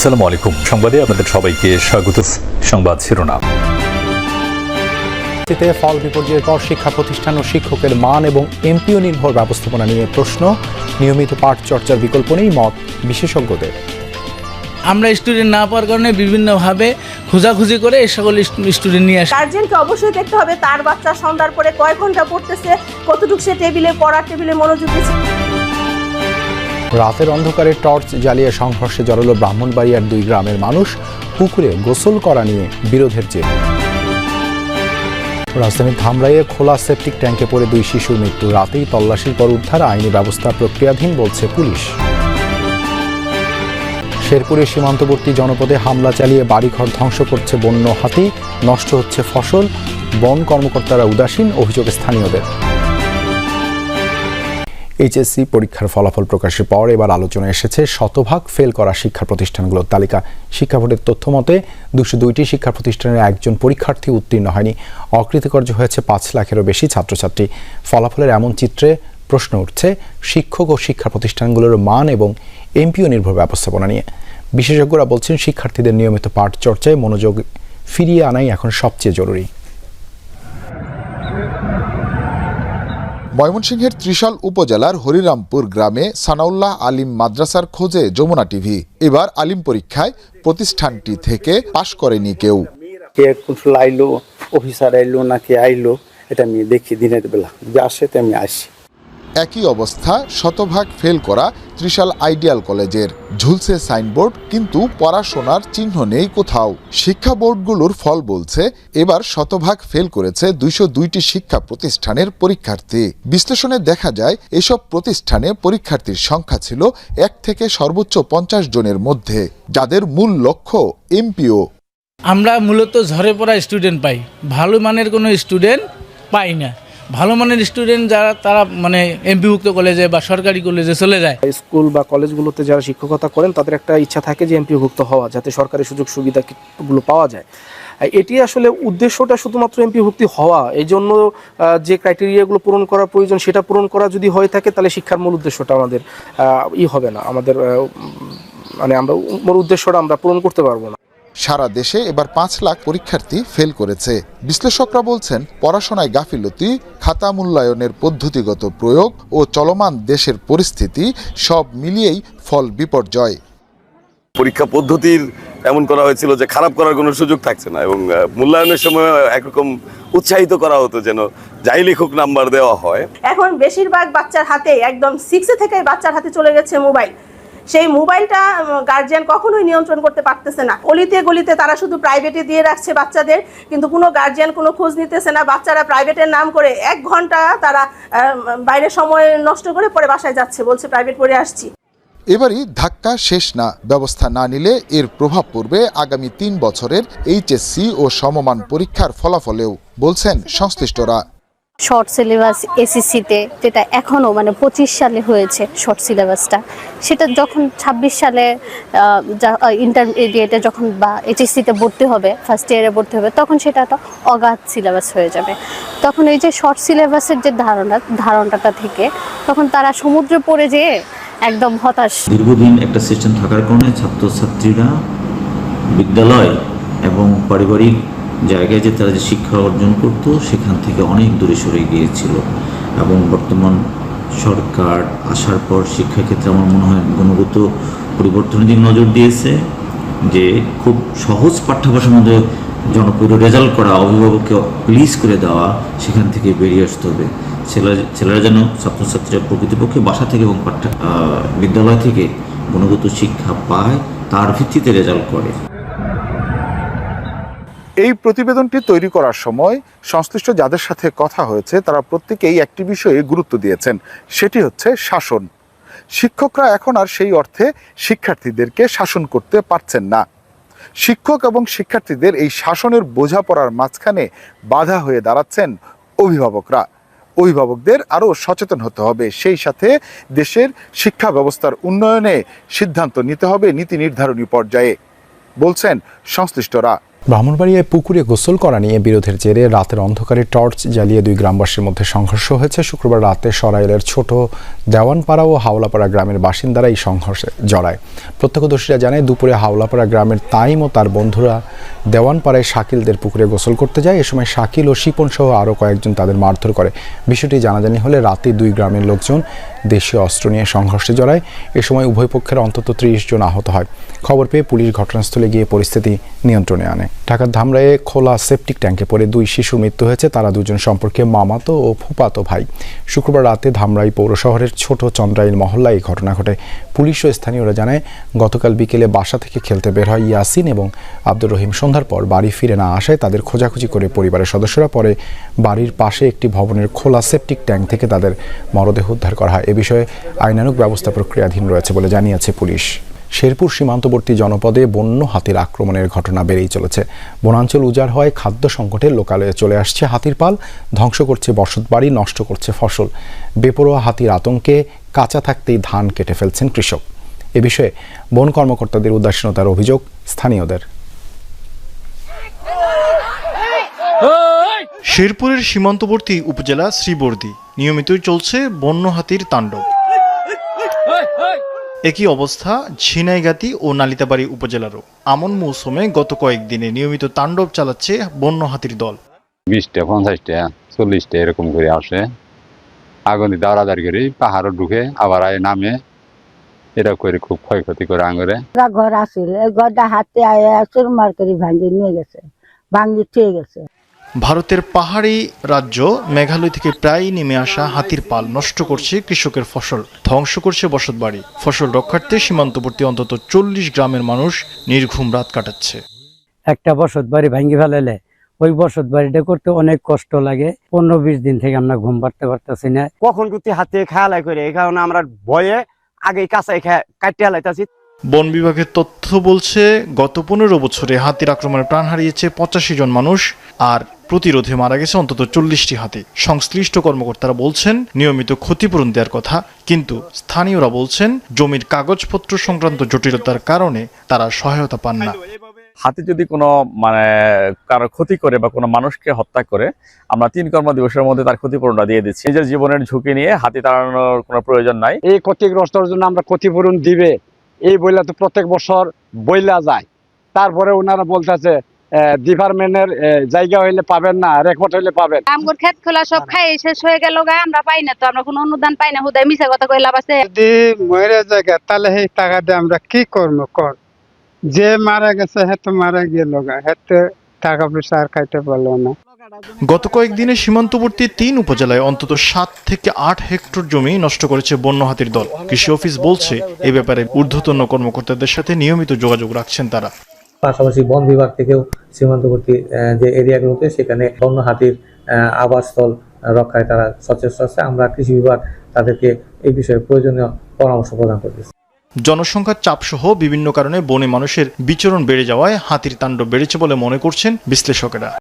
আসসালামু আলাইকুম। সংবাদে আপনাদের সবাইকে স্বাগত। সংবাদ শিরোনাম। ফল বিপর্যয়ের পর শিক্ষা প্রতিষ্ঠান ও শিক্ষকের মান এবং এমপিও নির্ভর ব্যবস্থাপনা নিয়ে প্রশ্ন। নিয়মিত পাঠ চর্চার বিকল্প নেই মত বিশেষজ্ঞদের। আমরা স্টুডেন্ট না পাওয়ার কারণে বিভিন্নভাবে খোঁজাখুঁজি করে এই সকল স্টুডেন্ট নিয়ে আসি। গার্জেনকে অবশ্যই দেখতে হবে তার বাচ্চা সন্ধ্যার পরে কয় ঘণ্টা পড়তেছে কতটুকু সে টেবিলে পড়ার টেবিলে মনোযোগ দিচ্ছে। রাতের অন্ধকারে টর্চ জ্বালিয়ে সংঘর্ষে জড়ালো ব্রাহ্মণবাড়িয়ার দুই গ্রামের মানুষ। পুকুরে গোসল করা নিয়ে বিরোধের জের। রাজধানীর ধামরাইয়ে খোলা সেপটিক ট্যাঙ্কে পড়ে দুই শিশুর মৃত্যু। রাতেই তল্লাশির পর উদ্ধার, আইনি ব্যবস্থা প্রক্রিয়াধীন বলছে পুলিশ। শেরপুরের সীমান্তবর্তী জনপদে হামলা চালিয়ে বাড়িঘর ধ্বংস করছে বন্য হাতি, নষ্ট হচ্ছে ফসল। বন কর্মকর্তারা উদাসীন, অভিযোগ স্থানীয়দের। এইচএসসি পরীক্ষার ফলাফল প্রকাশের পর এবার আলোচনা এসেছে, শতভাগ ফেল করা শিক্ষা প্রতিষ্ঠানগুলোর তালিকা। শিক্ষা বোর্ডের তথ্য মতে, দুশো দুইটি শিক্ষা প্রতিষ্ঠানের একজন পরীক্ষার্থী উত্তীর্ণ হয়নি। অকৃতকার্য হয়েছে পাঁচ লাখেরও বেশি ছাত্রছাত্রী। ফলাফলের এমন চিত্রে প্রশ্ন উঠছে, শিক্ষক ও শিক্ষা প্রতিষ্ঠানগুলোর মান এবং এমপিও নির্ভর ব্যবস্থাপনা নিয়ে। বিশেষজ্ঞরা বলছেন, শিক্ষার্থীদের নিয়মিত পাঠ চর্চায় মনোযোগ ফিরিয়ে আনাই এখন সবচেয়ে জরুরি। ময়মনসিংহের ত্রিশাল উপজেলার হরিরামপুর গ্রামে সানাউল্লাহ আলিম মাদ্রাসার খোঁজে যমুনা টিভি। এবার আলিম পরীক্ষায় প্রতিষ্ঠানটি থেকে পাশ করেনি কেউ। অফিসার আইলো না কে আইলো, এটা আমি দেখি দিনের বেলা। যে আসে তো আমি আসি। একই অবস্থা শতভাগ ফেল করা ত্রিশাল আইডিয়াল কলেজের। ঝুলছে সাইনবোর্ড, কিন্তু পড়াশোনার চিহ্ন নেই কোথাও। শিক্ষা বোর্ডগুলোর ফল বলছে, এবার শতভাগ ফেল করেছে দুইশো দুইটি শিক্ষা প্রতিষ্ঠানের পরীক্ষার্থী। বিশ্লেষণে দেখা যায়, এসব প্রতিষ্ঠানে পরীক্ষার্থীর সংখ্যা ছিল এক থেকে সর্বোচ্চ পঞ্চাশ জনের মধ্যে, যাদের মূল লক্ষ্য এমপিও। আমরা মূলত ঝরে পড়া স্টুডেন্ট পাই। ভালো মানের কোনো স্টুডেন্ট পাই না। ভালো মানের স্টুডেন্ট যারা, তারা মানে এমপিভুক্ত কলেজে বা সরকারি কলেজে চলে যায়। স্কুল বা কলেজগুলোতে যারা শিক্ষকতা করেন, তাদের একটা ইচ্ছা থাকে যে এমপিভুক্ত হওয়া, যাতে সরকারি সুযোগ সুবিধাগুলো পাওয়া যায়। এটি আসলে উদ্দেশ্যটা শুধুমাত্র এমপিভুক্তি হওয়া এই জন্য যে ক্রাইটেরিয়াগুলো পূরণ করা প্রয়োজন, সেটা পূরণ করা যদি হয়ে থাকে, তাহলে শিক্ষার মূল উদ্দেশ্যটা আমাদের ই হবে না। আমাদের মানে আমরা, মূল উদ্দেশ্যটা আমরা পূরণ করতে পারব না। সারা দেশে এবার পাঁচ লাখ পরীক্ষার্থী ফেল করেছে। বিশ্লেষকরা বলছেন পড়াশোনায় গাফিলতি খাতা মূল্যায়নের পদ্ধতিগত প্রয়োগ ও চলমান দেশের পরিস্থিতি সব মিলিয়েই ফল বিপর্যয়। পরীক্ষা পদ্ধতির এমন করা হয়েছিল যে খারাপ করার কোনো সুযোগ থাকছে না এবং মূল্যায়নের সময় একরকম উৎসাহিত করা হতো যেন যাই লেখক নাম্বার দেওয়া হয়। এখন বেশিরভাগ বাচ্চার হাতে একদম সিক্সে থেকে বাচ্চার হাতে চলে গেছে মোবাইল সেই মোবাইলটা গার্জিয়ান কখনোই নিয়ন্ত্রণ করতে পারতেছে না। অলিতে গলিতে তারা শুধু প্রাইভেটে দিয়ে রাখছে বাচ্চাদের, কিন্তু কোনো গার্জিয়ান কোনো খোঁজ নিতেছে না। বাচ্চারা প্রাইভেটের নাম করে এক ঘণ্টা তারা বাইরে সময় নষ্ট করে পরে বাসায় যাচ্ছে, বলছে প্রাইভেট পড়ে আসছি। এবারই ধাক্কা শেষ না, ব্যবস্থা না নিলে এর প্রভাব পড়বে আগামী তিন বছরের এইচএসসি ও সমমান পরীক্ষার ফলাফলেও, বলছেন সংশ্লিষ্টরা। শর্ট সিলেবাস এসিসিতে যেটা এখনও মানে পঁচিশ সালে হয়েছে শর্ট সিলেবাসটা সেটা যখন ছাব্বিশ সালে ইন্টারমিডিয়েটে যখন বা এইচএসসিতে ভর্তি হবে ফার্স্ট ইয়ারে ভর্তি হবে, তখন সেটা একটা অগাধ সিলেবাস হয়ে যাবে। তখন এই যে শর্ট সিলেবাসের যে ধারণা, ধারণাটা থেকে, তখন তারা সমুদ্রে পড়ে যেয়ে একদম হতাশ। দীর্ঘদিন একটা সিস্টেম থাকার কারণে ছাত্রছাত্রীরা বিদ্যালয় এবং পারিবারিক জায়গায় যে তারা যে শিক্ষা অর্জন করত, সেখান থেকে অনেক দূরে সরে গিয়েছিল। এবং বর্তমান সরকার আসার পর শিক্ষাক্ষেত্রে আমার মনে হয় গুণগত পরিবর্তনের দিকে নজর দিয়েছে, যে খুব সহজ পাঠ্যাভাষার মধ্যে জনপ্রিয় রেজাল্ট করা, অভিভাবককে প্লিজ করে দেওয়া, সেখান থেকে বেরিয়ে আসতে হবে। ছেলেরা ছেলেরা যেন ছাত্রছাত্রীরা প্রকৃতপক্ষে বাসা থেকে এবং পাঠ্য বিদ্যালয় থেকে গুণগত শিক্ষা পায়, তার ভিত্তিতে রেজাল্ট করে। এই প্রতিবেদনটি তৈরি করার সময় সংশ্লিষ্ট যাদের সাথে কথা হয়েছে, তারা প্রত্যেকেই একটি বিষয়ে গুরুত্ব দিয়েছেন। সেটি হচ্ছে শাসন। শিক্ষকরা এখন আর সেই অর্থে শিক্ষার্থীদেরকে শাসন করতে পারছেন না। শিক্ষক এবং শিক্ষার্থীদের এই শাসনের বোঝাপড়ার মাঝখানে বাধা হয়ে দাঁড়াচ্ছেন অভিভাবকরা। অভিভাবকদের আরও সচেতন হতে হবে। সেই সাথে দেশের শিক্ষা ব্যবস্থার উন্নয়নে সিদ্ধান্ত নিতে হবে নীতি নির্ধারণী পর্যায়ে। বলছেন সংশ্লিষ্টরা। ব্রাহ্মণবাড়িয়ায় পুকুরে গোসল করা নিয়ে বিরোধের জেরে রাতের অন্ধকারে টর্চ জ্বালিয়ে দুই গ্রামবাসীর মধ্যে সংঘর্ষ হয়েছে। শুক্রবার রাতে সরাইলের ছোট দেওয়ানপাড়া ও হাওলাপাড়া গ্রামের বাসিন্দারা এই সংঘর্ষে জড়ায়। প্রত্যক্ষদর্শীরা জানায়, দুপুরে হাওলাপাড়া গ্রামের তাইম ও তার বন্ধুরা দেওয়ানপাড়ায় শাকিলদের পুকুরে গোসল করতে যায়। এ সময় শাকিল ও শিপন সহ আরও কয়েকজন তাদের মারধর করে। বিষয়টি জানাজানি হলে রাতে দুই গ্রামের লোকজন দেশীয় অস্ত্র নিয়ে সংঘর্ষে জড়ায়। এ সময় উভয় পক্ষের অন্তত ত্রিশ জন আহত হয়। খবর পেয়ে পুলিশ ঘটনাস্থলে গিয়ে পরিস্থিতি নিয়ন্ত্রণে আনে। ঢাকার ধামরায়ে খোলা সেপটিক ট্যাঙ্কে পড়ে দুই শিশুর মৃত্যু হয়েছে, তারা দুজন সম্পর্কে মামাতো ও ফুপাতো ভাই। শুক্রবার রাতে ধামরাই পৌর শহরের ছোট চন্দ্রাইল মহল্লায় এই ঘটনা ঘটে। পুলিশ ও স্থানীয়রা জানায়, গতকাল বিকেলে বাসা থেকে খেলতে বের হয় ইয়াসিন এবং আব্দুর রহিম। সন্ধ্যার পর বাড়ি ফিরে না আসায় তাদের খোঁজাখুঁজি করে পরিবারের সদস্যরা পরে বাড়ির পাশে একটি ভবনের খোলা সেপটিক ট্যাঙ্ক থেকে তাদের মরদেহ উদ্ধার করা হয়। এ বিষয়ে আইনানুক ব্যবস্থা প্রক্রিয়াধীন রয়েছে বলে জানিয়েছে পুলিশ। শেরপুর সীমান্তবর্তী জনপদে বন্য হাতির আক্রমণের ঘটনা বেড়েই চলেছে। বনাঞ্চল উজাড় হয় খাদ্য সংকটের লোকালয়ে চলে আসছে হাতির পাল, ধ্বংস করছে বসতবাড়ি, নষ্ট করছে ফসল। বেপরোয়া হাতির আতঙ্কে কাঁচা থাকতেই ধান কেটে ফেলছেন কৃষক। এ বিষয়ে বন কর্মকর্তাদের উদাসীনতার অভিযোগ স্থানীয়দের। শেরপুরের সীমান্তবর্তী উপজেলা শ্রীবর্দী। নিয়মিতই চলছে বন্য হাতির তাণ্ডব। একই অবস্থা ঝিনাইগাতি ও নালিতাবাড়ি উপজেলারও। আমন মৌসুমে গত কয়েকদিনে নিয়মিত তাণ্ডব চালাচ্ছে বন্য হাতির দল। বিশটা পঞ্চাশটা চল্লিশটা এরকম করে আসে। আগুন দাঁড়াদাড়ি করে পাহাড়ও ঢুকে আবার আয় নামে। এটা করে খুব ক্ষয়ক্ষতি করে আঙুরে ঘর আসিল ঘরটা হাতে আয় চুরমার করে ভাঙ্গি নিয়ে গেছে ভাঙ্গি ঠিক গেছে। ভারতের পাহাড়ি রাজ্য মেঘালয় থেকে প্রায় নেমে আসা হাতির পাল নষ্ট করছে কৃষকের ফসল ধ্বংস করছে বসতবাড়ি ফসল রক্ষার্থে সীমান্তবর্তী অন্তত চল্লিশ গ্রামের মানুষ নির্ঘুম রাত কাটাচ্ছে। একটা বসত বাড়ি ভাঙ্গি ফেলাইলে ওই বসত বাড়িটা করতে অনেক কষ্ট লাগে। পনেরো বিশ দিন থেকে আমরা ঘুম পাড়তে পারতেছি না। কখন কুতি হাতে খেয়ালাই করে এই কারণে আমরা ভয়ে আগে কাঁচাই কাটিয়ে হালাইতেছি বন বিভাগের তথ্য বলছে গত পনেরো বছরে হাতির আক্রমণে প্রাণ হারিয়েছে পঁচাশি জন মানুষ আর প্রতিরোধে মারা গেছে অন্তত চল্লিশটি হাতি। সংশ্লিষ্ট কর্মকর্তারা বলছেন নিয়মিত ক্ষতিপূরণ দেওয়ার কথা কিন্তু স্থানীয়রা বলছেন জমির কাগজপত্র সংক্রান্ত জটিলতার কারণে তারা সহায়তা পান না। হাতি যদি কোনো মানে কারও ক্ষতি করে বা কোনো মানুষকে হত্যা করে আমরা তিন কর্ম দিবসের মধ্যে তার ক্ষতিপূরণটা দিয়ে দিচ্ছি। নিজের জীবনের ঝুঁকি নিয়ে হাতি তাড়ানোর কোনো প্রয়োজন নাই। এই ক্ষতিগ্রস্তর জন্য আমরা ক্ষতিপূরণ দিবে। এই বইলা তো প্রত্যেক বছর বইলা যায়। তারপরে ওনারা বলতেছে ডিপার্টমেন্টের জায়গা হইলে পাবেন না রেকর্ড হইলে পাবেন। আমগর ক্ষেত খোলা সব খাই শেষ হয়ে গেল গা আমরা পাই না তো আমরা কোনো অনুদান পাই না। হুদায় মিশা কথা কইলা আছে? যদি মরে জায়গা তাহলে সেই টাকা দিয়ে আমরা কি করব কর? যে মারা গেছে হ্যাঁ তো মারা গেল গা হ্যাঁ টাকা পয়সা আর খাইতে পারল না। গত কয়েকদিনে সীমান্তবর্তী তিন উপজেলায় অন্তত সাত থেকে আট হেক্টর জমি নষ্ট করেছে বন্য হাতির দল। কৃষি অফিস বলছে এ ব্যাপারে ঊর্ধ্বতন কর্মকর্তাদের সাথে নিয়মিত যোগাযোগ রাখছেন তারা। পাশাপাশি বন বিভাগ থেকেও সীমান্তবর্তী যে এরিয়াগুলোতে সেখানে বন্য হাতির আবাসস্থল রক্ষায় তারা সচেষ্ট আছে। আমরা কৃষি বিভাগ তাদেরকে এই বিষয়ে প্রয়োজনীয় পরামর্শ প্রদান করতেছি। জনসংখ্যার চাপসহ বিভিন্ন কারণে বনে মানুষের বিচরণ বেড়ে যাওয়ায় হাতির তাণ্ডব বেড়েছে বলে মনে করছেন বিশ্লেষকেরা।